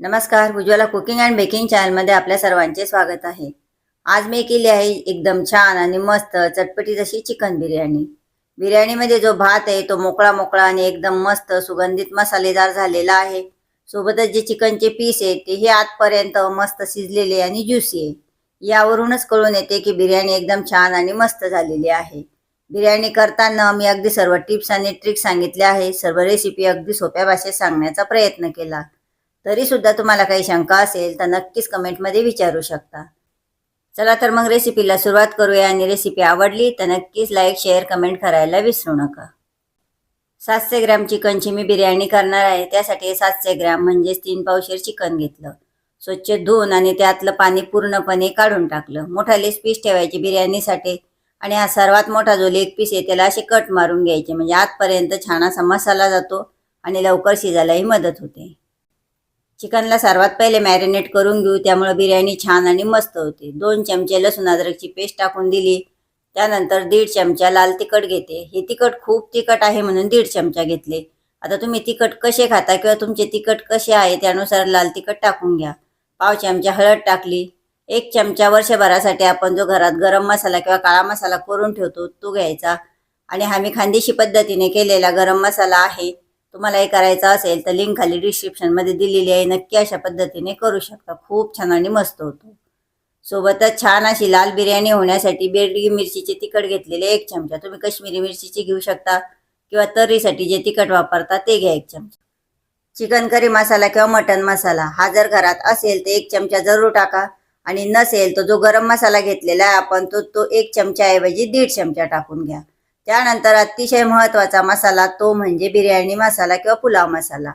नमस्कार Ujjwala cooking and baking चॅनलमध्ये आपल्या सर्वांचे स्वागत आहे. आज मी केली आहे एकदम छान आणि मस्त चटपटीत अशी चिकन बिर्याणी. बिर्याणीमध्ये जो भात आहे तो मोकळा मोकळा आणि एकदम मस्त सुगंधित मसालेदार झालेला आहे. सोबतच जे चिकनचे पीस आहेत तेही आतपर्यंत मस्त शिजलेले आणि ज्युसी आहे. यावरूनच कळून येते की बिर्याणी एकदम छान आणि मस्त झालेली आहे. बिर्याणी करताना मी अगदी सर्व टिप्स आणि ट्रिक्स सांगितल्या आहे सर्व रेसिपी अगदी सोप्या भाषेत सांगण्याचा प्रयत्न केला. तरी सुद्धा तुम्हाला काही शंका असेल तर नक्कीच कमेंटमध्ये विचारू शकता. चला तर मग रेसिपीला सुरुवात करूया. आणि रेसिपी आवडली तर नक्कीच लाईक शेअर कमेंट करायला विसरू नका. सातशे ग्रॅम चिकनची मी बिर्याणी करणार आहे. त्यासाठी सातशे ग्रॅम म्हणजेच तीन पावशेर चिकन घेतलं. स्वच्छ धुवून आणि त्यातलं पाणी पूर्णपणे काढून टाकलं. मोठा लेस पीस ठेवायची बिर्याणीसाठी. आणि हा सर्वात मोठा जो लेग पीस आहे त्याला असे कट मारून घ्यायचे. म्हणजे आतपर्यंत छान असा मसाला जातो आणि लवकर शिजायलाही मदत होते. चिकनला सर्वात पहिले मॅरिनेट करून घेऊ. त्यामुळे बिर्याणी छान आणि मस्त होते. दोन चमचे लसूण अद्रकची पेस्ट टाकून दिली. त्यानंतर दीड चमचा लाल तिखट घेते. हे तिखट खूप तिखट आहे म्हणून दीड चमचा घेतले. आता तुम्ही तिखट कसे खाता किंवा तुमचे तिखट कसे आहे त्यानुसार लाल तिखट टाकून घ्या. पाव चमचा हळद टाकली. एक चमचा वर्षभरासाठी आपण जो घरात गरम मसाला किंवा काळा मसाला करून ठेवतो तो घ्यायचा. आणि हा मी खानदेशी पद्धतीने केलेला गरम मसाला आहे. तुम्हाला हे करायचं असेल तर लिंक खाली डिस्क्रिप्शनमध्ये दिलेली आहे. नक्की अशा पद्धतीने करू शकता. खूप छान आणि मस्त होतो. सोबतच छान अशी लाल बिर्याणी होण्यासाठी बेडगी मिरचीचे तिखट घेतलेले एक चमचा. तुम्ही कश्मीरी मिरचीची घेऊ शकता किंवा तर्रीसाठी जे तिखट वापरता ते घ्या एक चमचा. चिकन करी मसाला किंवा मटन मसाला. हा जर घरात असेल तर एक चमचा जरूर टाका. आणि नसेल तर जो गरम मसाला घेतलेला आहे आपण तो तो एक चमच्याऐवजी दीड चमचा टाकून घ्या. त्यानंतर अतिशय महत्त्वाचा मसाला तो म्हणजे बिर्याणी मसाला किंवा पुलाव मसाला.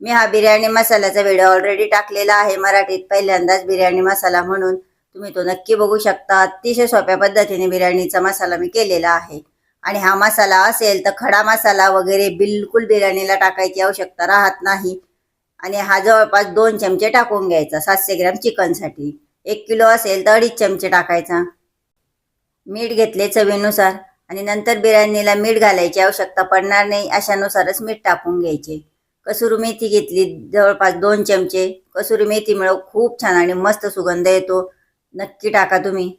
मी हा बिर्याणी मसाल्याचा व्हिडिओ ऑलरेडी टाकलेला आहे मराठीत पहिल्यांदाच बिर्याणी मसाला म्हणून. तुम्ही तो नक्की बघू शकता. अतिशय सोप्या पद्धतीने बिर्याणीचा मसाला मी केलेला आहे. आणि हा मसाला असेल तर खडा मसाला वगैरे बिलकुल बिर्याणीला टाकायची आवश्यकता राहत नाही. आणि हा जवळपास दोन चमचे टाकून घ्यायचा सातशे ग्रॅम चिकनसाठी. एक किलो असेल तर अडीच चमचे टाकायचा. मीठ घेतले चवीनुसार. आणि नंतर बिर्याणीला मीठ घालायची आवश्यकता पडणार नाही अशानुसारच मीठ टाकून घ्यायचे. कसुरी मेथी घेतली जवळपास दोन चमचे. कसुरी मेथीमुळं खूप छान आणि मस्त सुगंध येतो. नक्की टाका तुम्ही.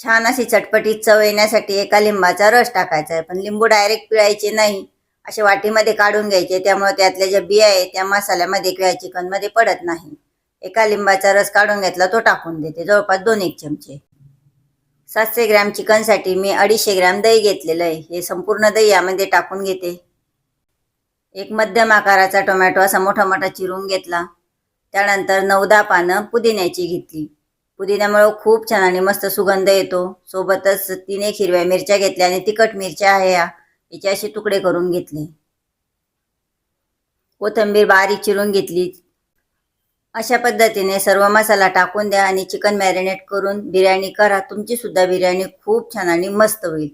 छान अशी चटपटीत चव येण्यासाठी एका लिंबाचा रस टाकायचा आहे पण लिंबू डायरेक्ट पिळायचे नाही. असे वाटीमध्ये काढून घ्यायचे त्यामुळे त्यातल्या ज्या बिया आहे त्या मसाल्यामध्ये किंवा चिकनमध्ये पडत नाही. एका लिंबाचा रस काढून घेतला तो टाकून देते जवळपास दोन एक चमचे. सातशे ग्रॅम चिकनसाठी मी अडीचशे ग्रॅम दही घेतलेलं आहे. हे संपूर्ण दही यामध्ये टाकून घेते. एक मध्यम आकाराचा टोमॅटो असा मोठा मोठा चिरून घेतला. त्यानंतर नवदा पानं पुदिन्याची घेतली. पुदिन्यामुळं खूप छान आणि मस्त सुगंध येतो. सोबतच तीन एक हिरव्या मिरच्या घेतल्या आणि तिखट मिरच्या आहे या. याचे असे तुकडे करून घेतले. कोथिंबीर बारीक चिरून घेतली. अशा पद्धतीने सर्व मसाला टाकून द्या आणि चिकन मॅरिनेट करून बिर्याणी करा. तुमची सुद्धा बिर्याणी खूप छान आणि मस्त होईल.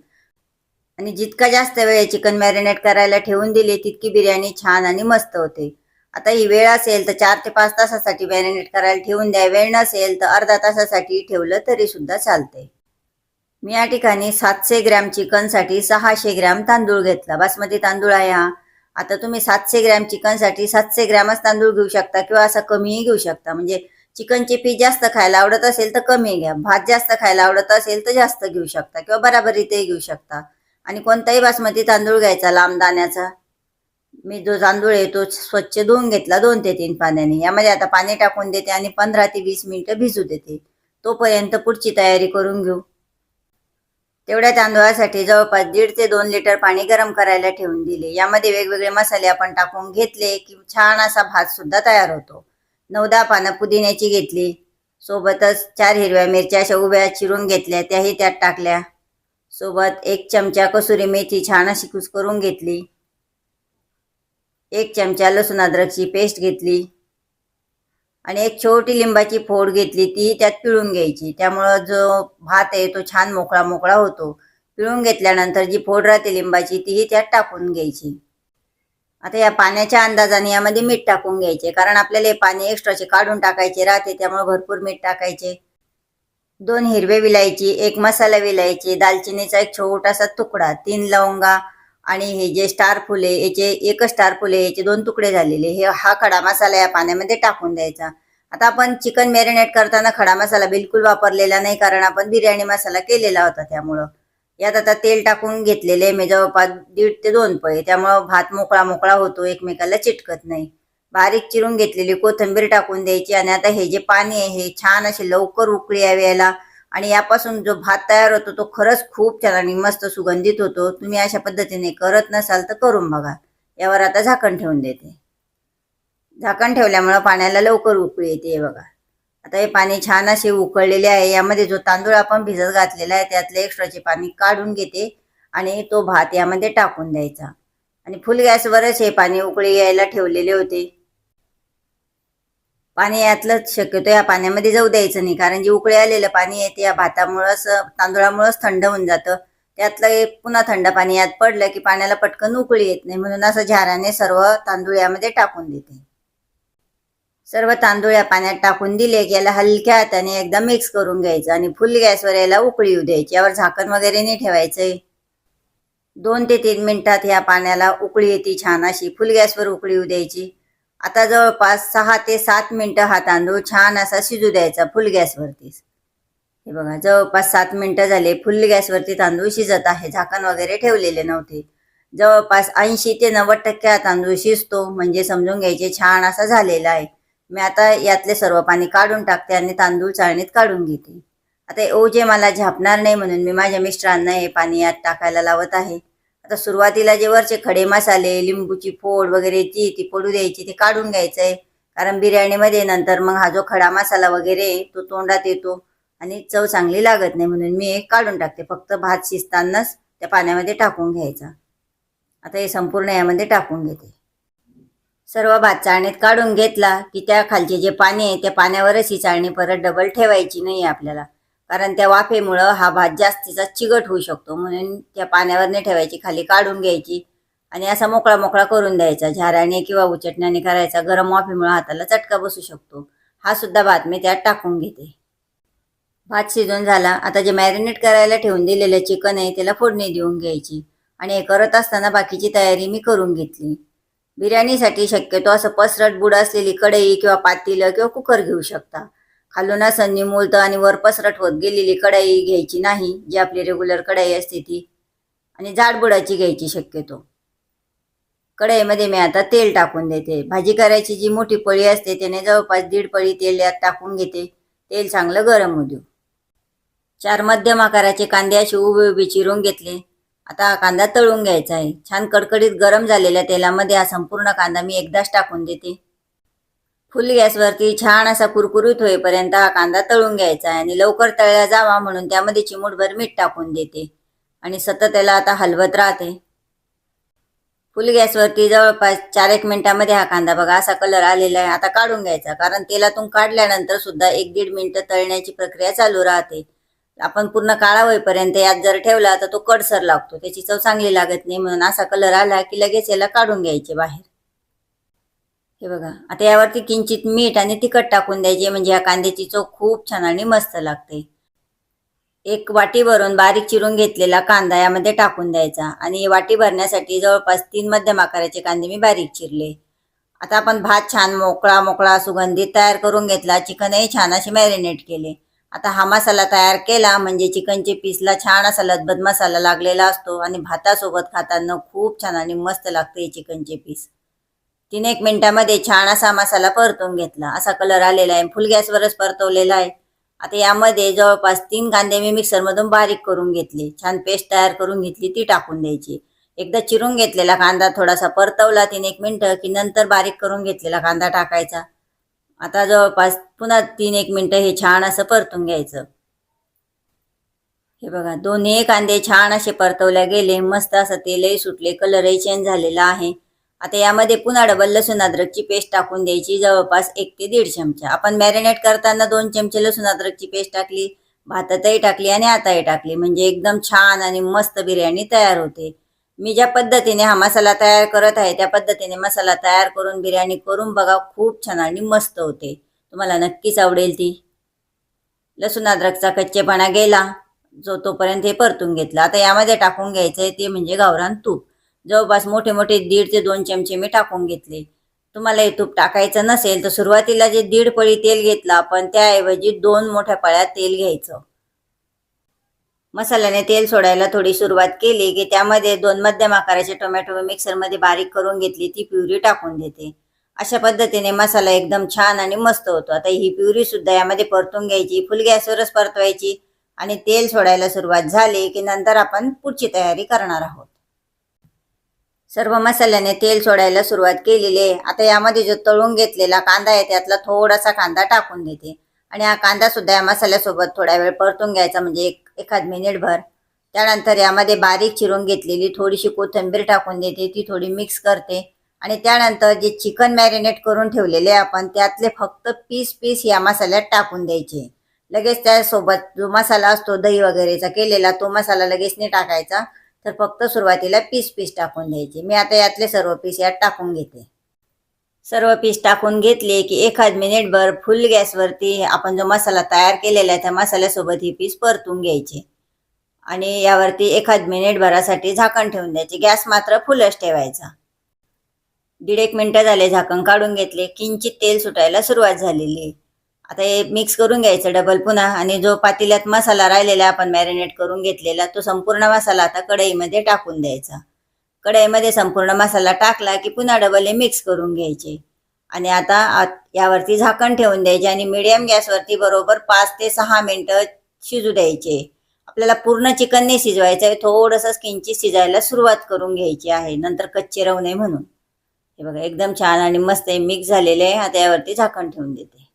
आणि जितका जास्त वेळ चिकन मॅरिनेट करायला ठेवून दिली तितकी बिर्याणी छान आणि मस्त होते. आता ही वेळ असेल तर चार ते पाच तासासाठी मॅरिनेट करायला ठेवून द्या. वेळ नसेल तर अर्धा तासासाठी ठेवलं तरी सुद्धा चालते मी या ठिकाणी सातशे ग्रॅम चिकनसाठी सहाशे ग्रॅम तांदूळ घेतला. बासमती तांदूळ आहे हा. आता तुम्ही सातशे ग्रॅम चिकनसाठी सातशे ग्रॅमच तांदूळ घेऊ शकता किंवा असं कमीही घेऊ शकता. म्हणजे चिकनचे पीस जास्त खायला आवडत असेल तर कमी घ्या. भात जास्त खायला आवडत असेल तर जास्त घेऊ शकता किंवा बराबरीतही घेऊ शकता. आणि कोणताही बासमती तांदूळ घ्यायचा लांब दाण्याचा. मी जो तांदूळ आहे तो स्वच्छ धुवून घेतला दोन ते तीन पाण्याने. यामध्ये आता पाणी टाकून देते आणि पंधरा ते वीस मिनिटं भिजू देते. तोपर्यंत पुढची तयारी करून घेऊ. तेवढ्या तांदूळासाठी जवळपास दीड ते दोन लिटर पाणी गरम करायला ठेवून दिले. यामध्ये वेगवेगळे मसाले आपण टाकून घेतले की छान असा भात सुद्धा तयार होतो. नऊ दहा पानं पुदिन्याची घेतली. सोबतच चार हिरव्या मिरच्या अशा उभ्या चिरून घेतल्या. त्याही त्यात टाकल्या. सोबत एक चमचा कसुरी मेथी छान अशी कुस करून घेतली. एक चमचा लसूण अद्रकची पेस्ट घेतली. आणि एक छोटी लिंबाची फोड घेतली ती त्यात पिळून घ्यायची. त्यामुळं जो भात आहे तो छान मोकळा मोकळा होतो. पिळून घेतल्यानंतर जी फोड राहते लिंबाची तीही त्यात टाकून घ्यायची. आता या पाण्याच्या अंदाजाने यामध्ये मीठ टाकून घ्यायचे. कारण आपल्याला हे पाणी एक्स्ट्राचे काढून टाकायचे राहते त्यामुळे भरपूर मीठ टाकायचे. दोन हिरवे विलायची एक मसाला विलायची दालचिनीचा एक छोटासा तुकडा तीन लवंगा आणि हे जे स्टार फुले याचे एकच स्टार फुले याचे दोन तुकडे झालेले हे हा खडा मसाला या पाण्यामध्ये टाकून द्यायचा. आता आपण चिकन मॅरिनेट करताना खडा मसाला बिलकुल वापरलेला नाही कारण आपण बिर्याणी मसाला केलेला होता त्यामुळं. यात आता तेल टाकून घेतलेले मी जवळपास दीड ते दोन पळे. त्यामुळं भात मोकळा मोकळा होतो एकमेकाला चिटकत नाही. बारीक चिरून घेतलेली कोथिंबीर टाकून द्यायची आणि आता हे जे पाणी आहे हे छान असे लवकर उकळी यावे याला आणि यापासून जो भात तयार होतो तो खरंच खूप छान आणि मस्त सुगंधित होतो. तुम्ही अशा पद्धतीने करत नसाल तर करून बघा. यावर आता झाकण ठेवून देते. झाकण ठेवल्यामुळं पाण्याला लवकर उकळी येते हे बघा. आता हे पाणी छान असे उकळलेले आहे. यामध्ये जो तांदूळ आपण भिजत घातलेला आहे त्यातले एक्स्ट्राचे पाणी काढून घेते आणि तो भात यामध्ये टाकून द्यायचा. आणि फुल गॅसवरच हे पाणी उकळी यायला ठेवलेले होते. पाणी यातलंच शक्यतो या पाण्यामध्ये जाऊ द्यायचं नाही. कारण जे उकळी आलेलं पाणी आहे ते या भातामुळंच तांदूळामुळंच थंड होऊन जातं. त्यातलं एक पुन्हा थंड पाणी यात पडलं की पाण्याला पटकन उकळी येत नाही. म्हणून असं झाराने सर्व तांदूळ यामध्ये टाकून देते. सर्व तांदूळ या पाण्यात टाकून दिले की याला हलक्या हाताने एकदा मिक्स करून घ्यायचं आणि फुल गॅसवर याला उकळी येऊ द्यायची. यावर झाकण वगैरे नाही ठेवायचंय. दोन ते तीन मिनिटात या पाण्याला उकळी येते छान अशी. फुल गॅसवर उकळी येऊ द्यायची. आता जवळपास सहा ते सात मिनटं हा तांदूळ छान असा शिजू द्यायचा फुल गॅसवरती. हे बघा जवळपास सात मिनटं झाले फुल गॅसवरती तांदूळ शिजत आहे. झाकण वगैरे ठेवलेले नव्हते. जवळपास ऐंशी ते नव्वद टक्के हा तांदूळ शिजतो. म्हणजे समजून घ्यायचे छान असा झालेला आहे. मी आता यातले सर्व पाणी काढून टाकते आणि तांदूळ चाळणीत काढून घेते. आता ओ ओझे मला झापणार नाही म्हणून मी माझ्या मिस्टरांना हे पाणी यात टाकायला लावत आहे. आता सुरुवातीला जे वरचे खडे मसाले लिंबूची फोड वगैरे ती ती पडू द्यायची ते काढून घ्यायचं आहे कारण बिर्याणीमध्ये नंतर मग हा जो खडा मसाला वगैरे आहे, तो तोंडात येतो आणि चव चांगली लागत नाही म्हणून मी हे काढून टाकते. फक्त भात शिजतानाच त्या पाण्यामध्ये टाकून घ्यायचा. आता हे संपूर्ण यामध्ये टाकून घेते. सर्व भात चाळणीत काढून घेतला की त्या खालचे जे पाणी आहे त्या पाण्यावरच ही चाळणी परत डबल ठेवायची नाही आपल्याला. कारण त्या वाफेमुळं हा भात जास्तीचा चिकट होऊ शकतो. म्हणून त्या पाण्यावर नाही ठेवायची खाली काढून घ्यायची आणि असा मोकळा मोकळा करून द्यायचा. झाऱ्याने किंवा उचटण्याने करायचा. गरम वाफेमुळे हाताला चटका बसू शकतो. हा सुद्धा भात मी त्यात टाकून घेते. भात शिजून झाला. आता जे मॅरिनेट करायला ठेवून दिलेलं चिकन आहे त्याला फोडणी देऊन घ्यायची आणि हे करत असताना बाकीची तयारी मी करून घेतली. बिर्याणीसाठी शक्यतो असं पसरट बुड असलेली कढई किंवा पातेलं किंवा कुकर घेऊ शकता. खालून असं आणि वर पसरट होत गेलेली कढाई घ्यायची नाही जी आपली रेग्युलर कढाई असते ती. आणि जाडबुडाची घ्यायची शक्यतो. कढाईमध्ये मी आता तेल टाकून देते. भाजी करायची जी मोठी पळी असते त्याने जवळपास दीड पळी तेल यात टाकून घेते. तेल चांगलं गरम होऊ देऊ. चार मध्यम आकाराचे कांदे असे उभे उभे चिरून घेतले. आता हा कांदा तळून घ्यायचा आहे. छान कडकडीत गरम झालेल्या तेलामध्ये हा संपूर्ण कांदा मी एकदाच टाकून देते. फुल गॅसवरती छान असा कुरकुरीत होईपर्यंत हा कांदा तळून घ्यायचा आहे आणि लवकर तळला जावा म्हणून त्यामध्ये चिमूटभर मीठ टाकून देते. आणि सतत त्याला आता हलवत राहते. फुल गॅसवरती जवळपास चार एक मिनिटामध्ये हा कांदा बघा असा कलर आलेला आहे. आता काढून घ्यायचा कारण तेलातून काढल्यानंतर सुद्धा एक दीड मिनिटं तळण्याची प्रक्रिया चालू राहते. आपण पूर्ण काळा होईपर्यंत यात जर ठेवला तर तो कडसर लागतो. त्याची चव चांगली लागत नाही म्हणून असा कलर आला की लगेच याला काढून घ्यायचे बाहेर. हे बघा आता यावरती किंचित मीठ आणि तिखट टाकून द्यायचे म्हणजे या कांद्याची चव खूप छान आणि मस्त लागते. एक वाटी भरून बारीक चिरून घेतलेला कांदा यामध्ये टाकून द्यायचा आणि वाटी भरण्यासाठी जवळपास तीन मध्यम आकाराचे कांदे मी बारीक चिरले. आता आपण भात छान मोकळा मोकळा सुगंधित तयार करून घेतला चिकनही छान असे मॅरिनेट केले. आता हा मसाला तयार केला म्हणजे चिकनचे पीसला छान असा लदबद मसाला लागलेला असतो आणि भातासोबत खाताना खूप छान आणि मस्त लागते चिकनचे पीस. तीन एक मिनिटामध्ये छान असा मसाला परतून घेतला. असा कलर आलेला आहे. फुल गॅसवरच परतवलेला आहे. आता यामध्ये जवळपास तीन कांदे मी मिक्सरमधून बारीक करून घेतले. छान पेस्ट तयार करून घेतली ती टाकून द्यायची. एकदा चिरून घेतलेला कांदा थोडासा परतवला तीन एक मिनटं की नंतर बारीक करून घेतलेला कांदा टाकायचा. आता जवळपास पुन्हा तीन एक मिनटं हे छान असं परतून घ्यायचं. हे बघा दोन्ही कांदे छान असे परतवल्या गेले. मस्त असं तेलही सुटले. कलरही चेंज झालेला आहे. आता यामध्ये पुन्हा डबल लसूण अद्रकची पेस्ट टाकून द्यायची जवळपास एक ते दीड चमचा. आपण मॅरिनेट करताना दोन चमचे लसूण अद्रकची पेस्ट टाकली भातातही टाकली आणि आताही टाकली. म्हणजे एकदम छान आणि मस्त बिर्याणी तयार होते. मी ज्या पद्धतीने हा मसाला तयार करत आहे त्या पद्धतीने मसाला तयार करून बिर्याणी करून बघा खूप छान आणि मस्त होते. तुम्हाला नक्कीच आवडेल ती. लसूण अद्रकचा कच्चेपणा गेला जो तोपर्यंत हे परतून घेतला. आता यामध्ये टाकून घ्यायचं आहे ते म्हणजे गावरान तूप. जवळपास मोठे मोठे दीड ते दोन चमचे मी टाकून घेतले. तुम्हाला हे तूप टाकायचं नसेल तर सुरुवातीला जे दीड पळी तेल घेतला पण त्याऐवजी दोन मोठ्या पळ्या तेल घ्यायचं. मसाल्याने तेल सोडायला थोडी सुरुवात केली की त्यामध्ये दोन मध्यम आकाराचे टोमॅटो मिक्सरमध्ये बारीक करून घेतली ती प्युरी टाकून देते. अशा पद्धतीने मसाला एकदम छान आणि मस्त होतो. आता ही प्युरी सुद्धा यामध्ये परतून घ्यायची फुल गॅसवरच परतवायची आणि तेल सोडायला सुरुवात झाली की नंतर आपण पुढची तयारी करणार आहोत. सर्व मसाल्याने तेल सोडायला सुरुवात केलेली आहे. आता यामध्ये जो तळून घेतलेला कांदा आहे त्यातला थोडासा कांदा टाकून देते. आणि हा कांदा सुद्धा या मसाल्यासोबत थोडा वेळ परतून घ्यायचा म्हणजे एक एखाद मिनिटभर त्यानंतर यामध्ये बारीक चिरून घेतलेली थोडीशी कोथिंबीर टाकून देते ती थोडी मिक्स करते. आणि त्यानंतर जे चिकन मॅरिनेट करून ठेवलेले आपण त्यातले फक्त पीस पीस या मसाल्यात टाकून द्यायचे. लगेच त्यासोबत जो मसाला असतो दही वगैरेचा केलेला तो मसाला लगेच नाही टाकायचा. तर फक्त सुरुवातीला पीस पीस टाकून द्यायचे. मी आता यातले सर्व पीस यात टाकून घेते. सर्व पीस टाकून घेतले की एखाद मिनिटभर फुल गॅसवरती आपण जो मसाला तयार केलेला आहे त्या मसाल्यासोबत ही पीस परतून घ्यायचे. आणि यावरती एखाद मिनिटभरासाठी झाकण ठेवून द्यायचे. गॅस मात्र फुलच ठेवायचा. दीड एक मिनटं झाले झाकण काढून घेतले. किंचित तेल सुटायला सुरुवात झालेली आहे. आता हे मिक्स करून घ्यायचं डबल पुन्हा. आणि जो पातेल्यात मसाला राहिलेला आपण मॅरिनेट करून घेतलेला तो संपूर्ण मसाला आता कढईमध्ये टाकून द्यायचा. कढईमध्ये संपूर्ण मसाला टाकला की पुन्हा डबल हे मिक्स करून घ्यायचे. आणि आता यावरती झाकण ठेवून द्यायचे आणि मिडियम गॅसवरती बरोबर पाच ते सहा मिनटं शिजू द्यायचे. आपल्याला पूर्ण चिकन नाही शिजवायचं आहे थोडंसं किंचित शिजायला सुरुवात करून घ्यायची आहे. नंतर कच्चे राहू नये म्हणून. हे बघा एकदम छान आणि मस्त मिक्स झालेले आहे. आता यावरती झाकण ठेवून देते.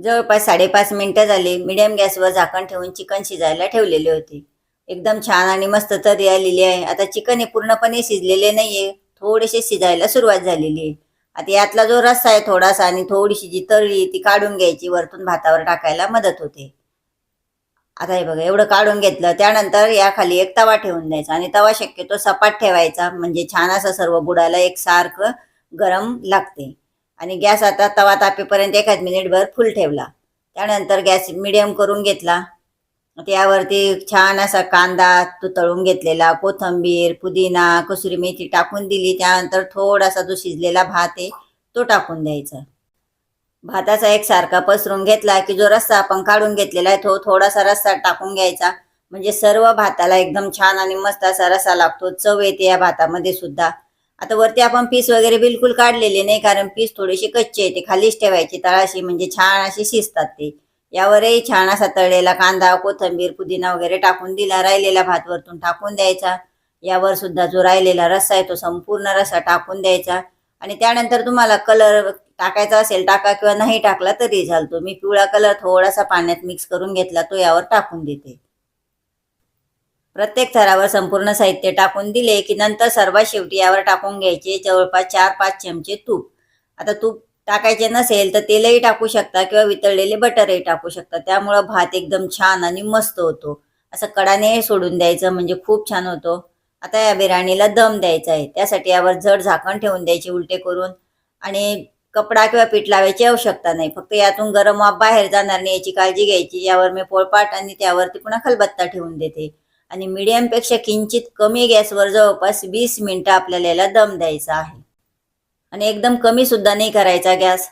जवळपास साडेपाच मिनिटं झाली. मिडियम गॅसवर झाकण ठेवून चिकन शिजायला ठेवलेले होते. एकदम छान आणि मस्त तरी आलेली आहे. आता चिकन हे पूर्णपणे शिजलेले नाहीये. थोडेसे शिजायला सुरुवात झालेली आहे. आता यातला जो रस्सा आहे थोडासा आणि थोडीशी जी तळी ती काढून घ्यायची. वरतून भातावर टाकायला मदत होते. आता हे बघा एवढं काढून घेतलं. त्यानंतर याखाली एक तवा ठेवून द्यायचा आणि तवा शक्यतो सपाट ठेवायचा. म्हणजे छान असं सर्व बुडाला एकसारखं गरम लागते. आणि गॅस आता तवा तापेपर्यंत एखाद मिनिटभर फुल ठेवला. त्यानंतर गॅस मिडियम करून घेतला. त्यावरती छान असा कांदा तो तळून घेतलेला कोथंबीर पुदिना कसुरी मेथी टाकून दिली. त्यानंतर थोडासा जो शिजलेला भात आहे तो टाकून द्यायचा. भाताचा एक सारखा पसरून घेतला की जो रस्सा आपण काढून घेतलेला आहे तो थोडासा रस्सा टाकून घ्यायचा. म्हणजे सर्व भाताला एकदम छान आणि मस्त असा रस्सा लागतो. चव येते या भातामध्ये सुद्धा. आता वरती आपण पीस वगैरे बिलकुल काढलेले नाही कारण पीस थोडेसे कच्चे ते खालीच ठेवायचे तळाशी म्हणजे छान असे शिजतात ते. यावरही छान असा तळलेला कांदा कोथंबीर पुदिना वगैरे टाकून दिला राहिलेला भात वरतून टाकून द्यायचा. यावर सुद्धा जो राहिलेला रस्सा आहे तो संपूर्ण रस्सा टाकून द्यायचा. आणि त्यानंतर तुम्हाला कलर टाकायचा असेल टाका किंवा नाही टाकला तरी चालतो. मी पिवळा कलर थोडासा पाण्यात मिक्स करून घेतला तो यावर टाकून देते. प्रत्येक थरावर संपूर्ण साहित्य टाकून दिले की नंतर सर्वात शेवटी यावर टाकून घ्यायचे जवळपास चार पाच चमचे तूप. आता तूप टाकायचे नसेल तर तेलही टाकू शकता किंवा वितळलेले बटरही टाकू शकता. त्यामुळं भात एकदम छान आणि मस्त होतो. असं कडाने सोडून द्यायचं म्हणजे खूप छान होतो. आता या बिर्याणीला दम द्यायचा आहे. त्यासाठी यावर जड झाकण ठेवून द्यायचे उलटे करून. आणि कपडा किंवा पीठ लावायची आवश्यकता नाही. फक्त यातून गरम वाफ बाहेर जाणार नाही याची काळजी घ्यायची. यावर मी पोळपाट आणि त्यावरती पुन्हा खलबत्ता ठेवून देते. आणि मिडियमपेक्षा किंचित कमी गॅसवर जवळपास वीस मिनटं आपल्याला याला दम द्यायचा आहे. आणि एकदम कमी सुद्धा नाही करायचा गॅस.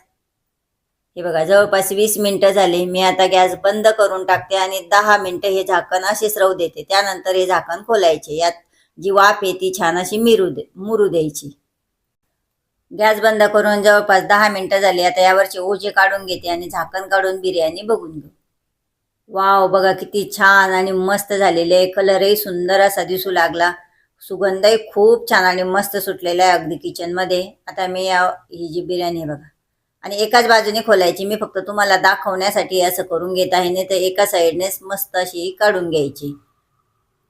हे बघा जवळपास वीस मिनटं झाली. मी आता गॅस बंद करून टाकते आणि दहा मिनटं हे झाकण असेच राहू देते. त्यानंतर हे झाकण खोलायचे. यात जी वाफ आहे ती छान अशी मिरू दे मुरू द्यायची. गॅस बंद करून जवळपास दहा मिनटं झाली. आता यावरचे ओझे काढून घेते आणि झाकण काढून बिर्याणी बघून घेऊ. वाव बघा किती छान आणि मस्त झालेले आहे. कलरही सुंदर असा दिसू लागला. सुगंधही खूप छान आणि मस्त सुटलेला आहे अगदी किचनमध्ये आता मी या ही जी बिर्याणी आहे बघा. आणि एकाच बाजूने खोलायची. मी फक्त तुम्हाला दाखवण्यासाठी असं करून घेत आहे. नाही तर एका साईडनेच मस्त अशी काढून घ्यायची.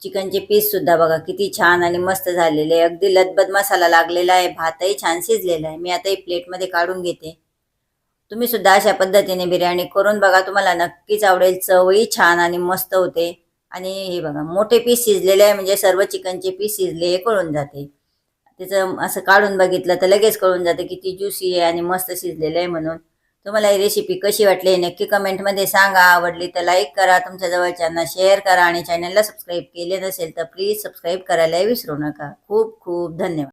चिकनचे पीससुद्धा बघा किती छान आणि मस्त झालेले आहे. अगदी लदबद मसाला लागलेला आहे. भातही छान शिजलेला आहे. मी आता ही प्लेटमध्ये काढून घेते. तुम्ही सुद्धा अशा पद्धतीने बिर्याणी करून बघा. तुम्हाला नक्कीच आवडेल. चवही छान आणि मस्त होते. आणि हे बघा मोठे पीस शिजलेले आहे. म्हणजे सर्व चिकनचे पीस शिजले हे कळून जाते. त्याचं असं काढून बघितलं तर लगेच कळून जाते किती ज्युसी आहे आणि मस्त शिजलेलं आहे म्हणून. तुम्हाला ही रेसिपी कशी वाटली नक्की कमेंटमध्ये सांगा. आवडली तर लाईक करा. तुमच्या जवळच्यांना शेअर करा आणि चॅनलला सबस्क्राईब केले नसेल तर प्लीज सबस्क्राईब करायला विसरू नका. खूप खूप धन्यवाद.